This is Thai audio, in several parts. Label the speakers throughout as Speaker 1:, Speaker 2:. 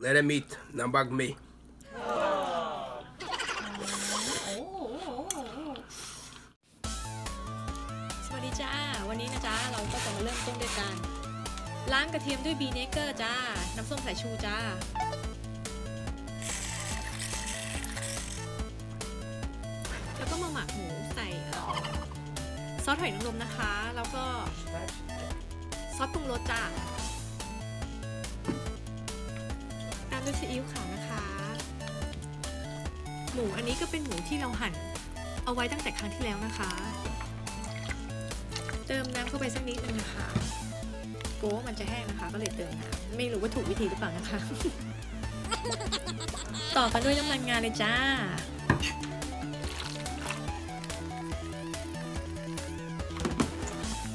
Speaker 1: Let them eat. Now back me.
Speaker 2: โอ้โห
Speaker 3: สวัสดีจ้า วันนี้นะจ้าเราก็จะมาเริ่มต้นด้วยกันล้างกระเทียมด้วยบีเนเกอร์จ้า น้ำส้มสายชูจ้า แล้วก็มาหมักหมูใส่เอ่อซอสหอยนางรมนะคะ แล้วก็ซอสปรุงรสจ้าามด้วยซีอิ๊วขาวนะคะ หมูอันนี้ก็เป็นหมูที่เราหั่นเอาไว้ตั้งแต่ครั้งที่แล้วนะคะ เติมน้ำเข้าไปสักนิดนึงนะคะกลัวมันจะแห้งนะคะ ก็เลยเติมน้ำไม่รู้ว่าถูกวิธีหรือเปล่านะคะ ต่อกันด้วยน้ำมันงาเลยจ้า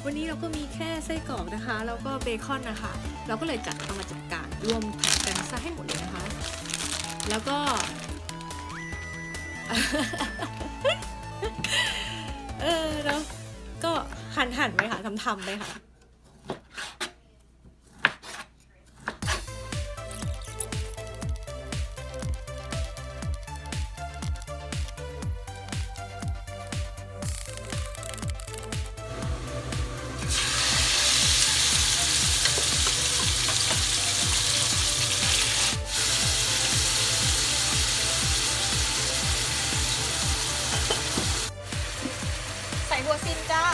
Speaker 3: วันนี้เราก็มีแค่ไส้กรอกนะคะ แล้วก็เบคอนนะคะ เราก็เลยจัดเอามาจัดการรวมแผ่นกันซะให้หมดเลยนะคะ แล้วก็ เออแล้วก็หันหันไปค่ะทำทำๆไปค่ะ
Speaker 2: บัวซินจ้า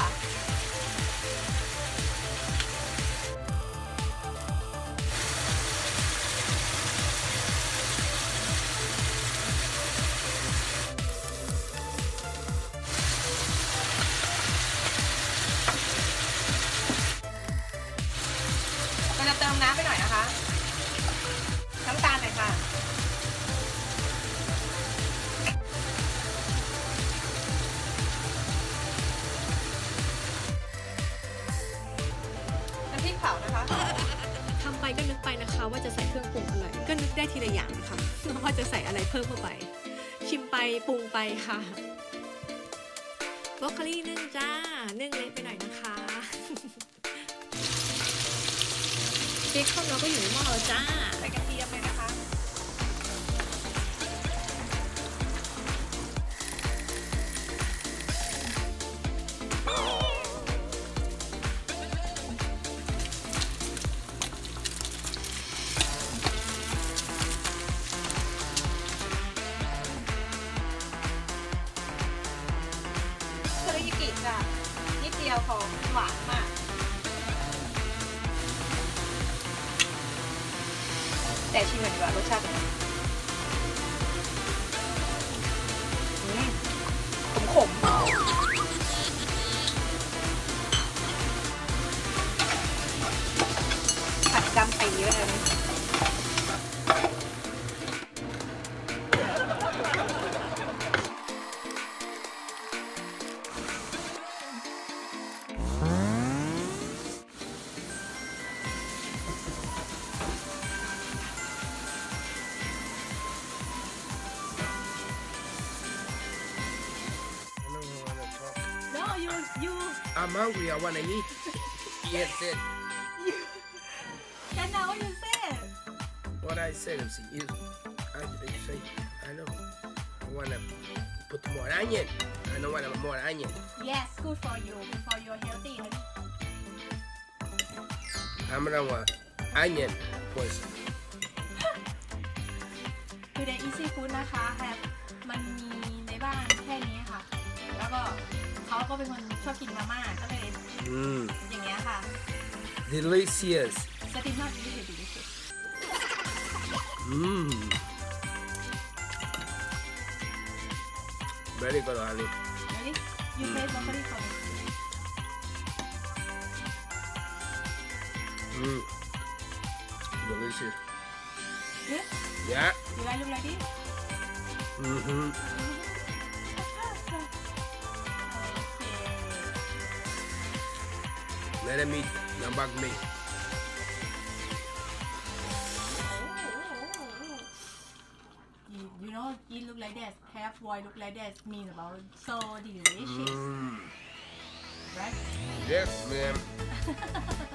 Speaker 2: เราจะเติมน้ำไปหน่อยนะคะ น้ำตาลหน่อยค่ะ น้ำพริกเผานะคะ
Speaker 3: ทำไปก็นึกไปนะคะ ว่าจะใส่เครื่องปรุงอะไร ก็นึกได้ทีละอย่างนะคะว่าจะใส่อะไรเพิ่มเข้าไป ชิมไปปรุงไปค่ะบรอกโคลี่นึ่งจ้านึ่งเล็กไปหน่อยนะคะเบคอนเราก็อยู่ในหม้อแล้วจ้า
Speaker 2: ใส่ จะนิดเดียวของหวานมาก แต่ชิมหน่อยดีกว่ารสชาติเป็นไงอืมขมๆผัดดำปีไว้เลย you you
Speaker 1: I'm hungry. I wanna eat. Yes, it.
Speaker 2: can now you say
Speaker 1: What I said is, is I, I say, I know. I wanna put more onion. I don't want more onion.
Speaker 2: yes good for you for your healthy
Speaker 1: I'm gonna want onion first.
Speaker 2: คือใน Easy Food นะคะแฮปมันมีในบ้านแค่นี้ค่ะ แล้วก็ เขาก็เป็นคนชอบกินมาม่าก็เลย
Speaker 1: Mmm,
Speaker 2: อย่างเงี้ยค่ะ
Speaker 1: delicious.
Speaker 2: สติมนอตดีเลยดีที่สุด
Speaker 1: Mmm. Very good, honey.
Speaker 2: Ready? You taste broccoli for me.
Speaker 1: Mmm. Delicious.
Speaker 2: Good?
Speaker 1: Yeah.
Speaker 2: You like look like this?
Speaker 1: Mm-hmm.
Speaker 2: Okay.
Speaker 1: Let them eat. Now back me.
Speaker 2: You, you know, it look like that. Half boy look like that mean about so delicious,
Speaker 1: Mmm.
Speaker 2: right?
Speaker 1: Yes, ma'am.